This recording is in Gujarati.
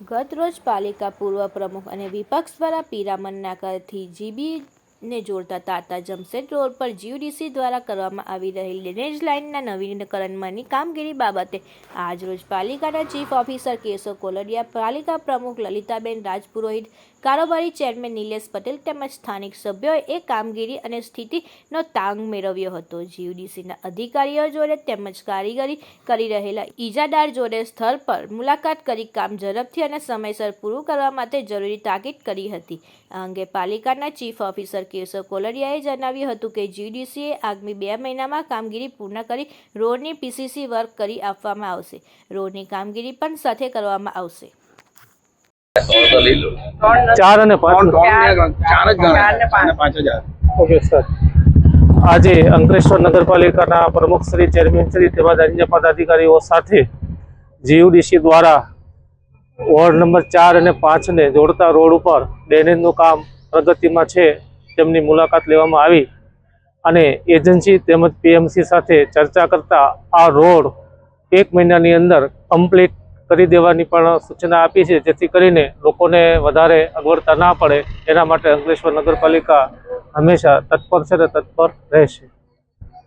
ગતરોજ પાલિકા પૂર્વ પ્રમુખ અને વિપક્ષ દ્વારા પીરામણ નાકાથી જીબીને જોડતા તાતા જમશેદ રોડ પર જીયુડીસી દ્વારા કરવામાં આવી રહેલી ડ્રેનેજ લાઇનના નવીનીકરણમાંની કામગીરી બાબતે આજરોજ પાલિકાના ચીફ ઓફિસર કેશવ કોલડિયા, પાલિકા પ્રમુખ લલિતાબેન રાજપુરોહિત, કારોબારી ચેરમેન નિલેશ પટેલ તેમજ સ્થાનિક સભ્યોએ એ કામગીરી અને સ્થિતિનો તાંગ મેળવ્યો હતો. જીયુડીસીના અધિકારીઓ જોડે તેમજ કારીગરી કરી રહેલા ઈજાદાર જોડે સ્થળ પર મુલાકાત કરી કામ ઝડપથી અને સમયસર પૂરું કરવા માટે જરૂરી તાકીદ કરી હતી. આ અંગે પાલિકાના ચીફ ઓફિસર કેશવ કોલડિયાએ જણાવ્યું હતું કે જીડીસીએ આગામી બે મહિનામાં કામગીરી પૂર્ણ કરી રોડની પીસીસી વર્ક કરી આપવામાં આવશે. રોડની કામગીરી પણ સાથે કરવામાં આવશે. ચાર અને પાંચ. Okay sir. આજે અંકલેશ્વર નગરપાલિકાના પ્રમુખ શ્રી ચેરમેન શ્રી તેમજ અન્ય પદાધિકારીઓ સાથે જીયુડીસી દ્વારા વોર્ડ નંબર ચાર અને પાંચને જોડતા રોડ ઉપર ડ્રેનેજનું કામ પ્રગતિમાં છે. તેમની મુલાકાત લેવામાં આવી અને એજન્સી તેમજ પીએમસી સાથે ચર્ચા કરતા આ રોડ એક મહિનાની અંદર કમ્પ્લીટ કરી દેવાની પણ સૂચના આપી છે, જેથી કરીને લોકોને વધારે અગવડતા ના પડે. એના માટે અંકલેશ્વર નગરપાલિકા હંમેશા તત્પર છે ને તત્પર રહેશે.